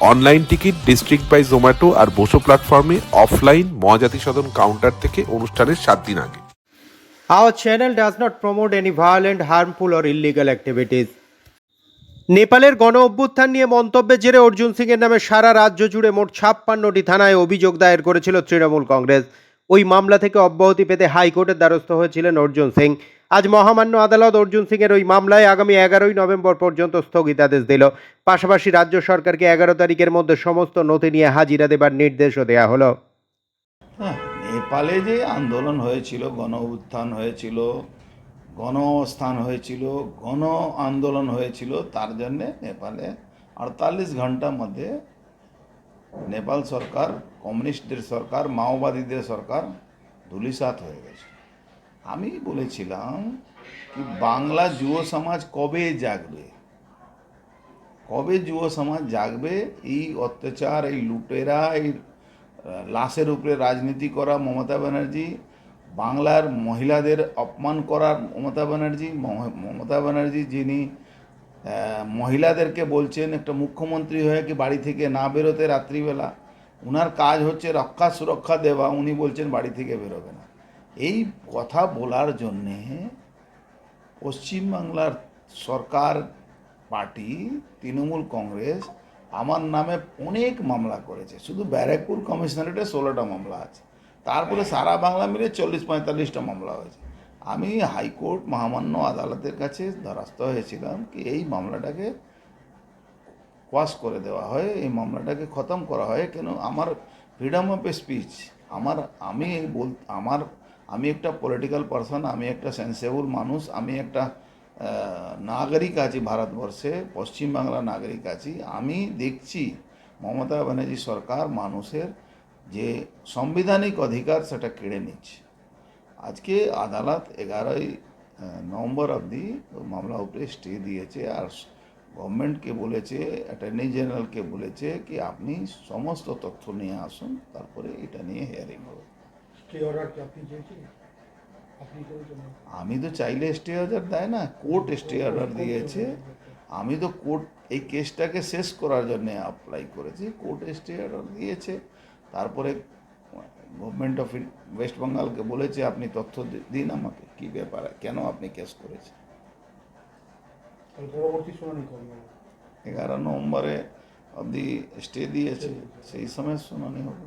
Online ticket district by Zomato আর বসো প্ল্যাটফর্মে offline Mahajati সদন counter থেকে অনুষ্ঠানের সাত দিন আগে। Our channel does not promote any violent, harmful, or illegal activities. নেপালের গণ অভ্যুত্থান নিয়ে মন্তব্যের জেরে অর্জুন সিং এর নামে সারা রাজ্য জুড়ে মোট ছাপ্পান্নটি থানায় অভিযোগ দায়ের করেছিল তৃণমূল কংগ্রেস। ওই মামলা থেকে অব্যাহতি পেতে হাইকোর্টের দ্বারস্থ হয়েছিলেন অর্জুন সিং। আজ মহামান্য আদালত অর্জুন সিং এর ওই মামলায় আগামী এগারোই নভেম্বর পর্যন্ত স্থগিতাদেশ দিল। পাশাপাশি রাজ্য সরকারকে এগারো তারিখের মধ্যে সমস্ত নথি নিয়ে হাজিরা দেবার নির্দেশও দেওয়া হলো। হ্যাঁ নেপালে যে আন্দোলন হয়েছিল, গণ উত্থান হয়েছিল, গণ অবস্থান হয়েছিল, গণ আন্দোলন হয়েছিল, তার জন্যে নেপালে আটতাল্লিশ ঘণ্টার মধ্যে নেপাল সরকার, কমিউনিস্টদের সরকার, মাওবাদীদের সরকার ধুলিসাৎ হয়ে গেছে। আমি বলেছিলাম কি বাংলা যুব সমাজ কবে জাগবে? কবে যুব সমাজ জাগবে? এই অত্যাচার, এই লুটেরা, এই লাশের উপরে রাজনীতি করা মমতা ব্যানার্জি, বাংলার মহিলাদের অপমান করার মমতা ব্যানার্জি মমতা ব্যানার্জি যিনি মহিলাদেরকে বলছেন একটা মুখ্যমন্ত্রী হয়ে কি বাড়ি থেকে না বেরোতে রাত্রিবেলা, উনার কাজ হচ্ছে রক্ষা সুরক্ষা দেওয়া, উনি বলছেন বাড়ি থেকে বেরোবে না। এই কথা বলার জন্যে পশ্চিমবাংলার সরকার পার্টি তৃণমূল কংগ্রেস আমার নামে অনেক মামলা করেছে। শুধু ব্যারাকপুর কমিশনারেটে ষোলোটা মামলা আছে। তারপরে সারা বাংলা মিলে চল্লিশ পঁয়তাল্লিশটা মামলা হয়েছে। আমি হাইকোর্ট মহামান্য আদালতের কাছে দ্বারস্থ হয়েছিলাম কি এই মামলাটাকে কোয়াশ করে দেওয়া হয় এই মামলাটাকে খতম করা হয়। কেন? আমার ফ্রিডম অফ স্পিচ আমার আমি বল আমার আমি একটা পলিটিক্যাল পারসন আমি একটা সেন্সেবল মানুষ, আমি একটা নাগরিক আছি ভারতবর্ষে পশ্চিমবাংলার নাগরিক আছি। আমি দেখছি মমতা ব্যানার্জি সরকার মানুষের যে সাংবিধানিক অধিকার সেটা কেড়ে নিচ্ছে। আজকে আদালত এগারোই নভেম্বর অবধি মামলা উপরে স্টে দিয়েছে আর গভর্নমেন্টকে বলেছে অ্যাটর্নি জেনারেলকে বলেছে কি আপনি সমস্ত তথ্য নিয়ে আসুন, তারপরে এটা নিয়ে হিয়ারিং হবে। আমি তো চাইলে স্টে অর্ডার দেয় না কোর্ট স্টে অর্ডার দিয়েছে। আমি তো কোর্ট এই কেসটাকে শেষ করার জন্য অ্যাপ্লাই করেছি কোর্ট স্টে অর্ডার দিয়েছে। তারপরে গভর্নমেন্ট অফ ওয়েস্ট বেঙ্গলকে বলেছে আপনি তথ্য দিন আমাকে কী ব্যাপার কেন আপনি কেস করেছেন? এগারো নভেম্বরে অবধি স্টে দিয়েছে। সেই সময় শুনানি হবে।